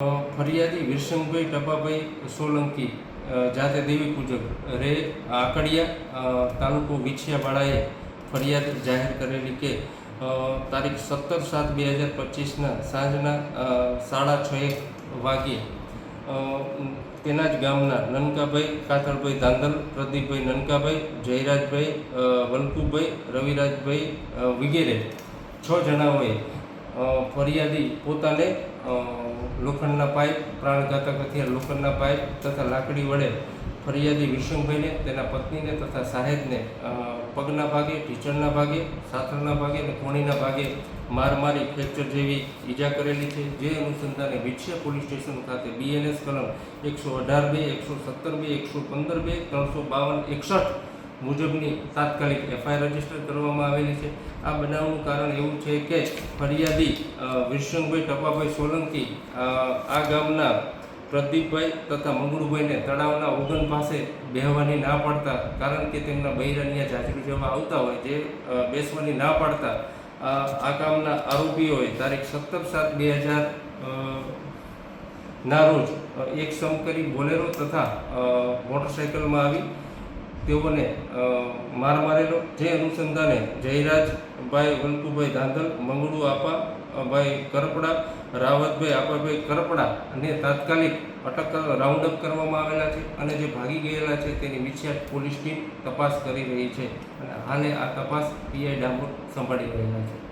અ, ફરિયાદી વિરસંગભાઈ ટપાભાઈ સોલંકી અ, જાતે દેવી પૂજક રે આકડિયા અ, તાલુકો વિછિયાવાડાએ ફરિયાદ જાહેર કરેલી કે અ, તારીખ સત્તર સાત બે હજાર પચીસના સાંજના અ, સાડા છ એક વાગ્યે અ, તેના જ ગામના નનકાભાઈ કાથળભાઈ ધાંધલ પ્રદીપભાઈ નનકાભાઈ જયરાજભાઈ અ, વલ્કુભાઈ રવિરાજભાઈ અ, વગેરે છ જણાઓએ અ, ફરિયાદી પોતાને લોખંડના પાઇપ, પ્રાણઘાતક હથિયાર લોખંડના પાઇપ તથા લાકડી વડે ફરિયાદી વિષ્ણુભાઈને, તેના પત્નીને તથા સાહેબને પગના ભાગે ઢીચણના ભાગે, સાથળના ભાગે અને કોણીના ભાગે માર મારી ફ્રેક્ચર જેવી ઈજા કરેલી છે. જે અનુસંધાને વિછિયા પોલીસ સ્ટેશન ખાતે બીએનએસ કલમ એકસો અઢાર બે, એકસો સત્તર બે, એકસો પંદર બે, ત્રણસો બાવન, એકસઠ મુજબની તાત્કાલિક એફઆઈઆર રજિસ્ટર કરવામાં આવેલી છે. આ બનાવનું કારણ એવું છે કે ફરિયાદી વિરસંગભાઈ ટપાભાઈ સોલંકી આ ગામના પ્રદીપભાઈ તથા મંગળુભાઈને તળાવના ઓગન પાસે બેહવાની ના પાડતા, કારણ કે તેમના બૈરાનિયા જાજરૂ જેવા આવતા હોય, જે બેસવાની ના પાડતા આ ગામના આરોપીઓએ તારીખ સત્તર સાત બે હજાર ના રોજ એક સમ કરી બોલેરો તથા મોટરસાઇકલમાં આવી તેઓને માર મારેલો. જે અનુસંધાને જયરાજભાઈ વંતુભાઈ ધાંધલ, મંગળુ આપા ભાઈ કરપડા, રાવતભાઈ આપાભાઈ કરપડા અને તાત્કાલિક અટક રાઉન્ડ અપ કરવામાં આવેલા છે અને જે ભાગી ગયેલા છે તેની વિછિયાત પોલીસ ટીમ તપાસ કરી રહી છે. અને હાલે આ તપાસ પીઆઈ ડામોર સંભાળી રહેલા છે.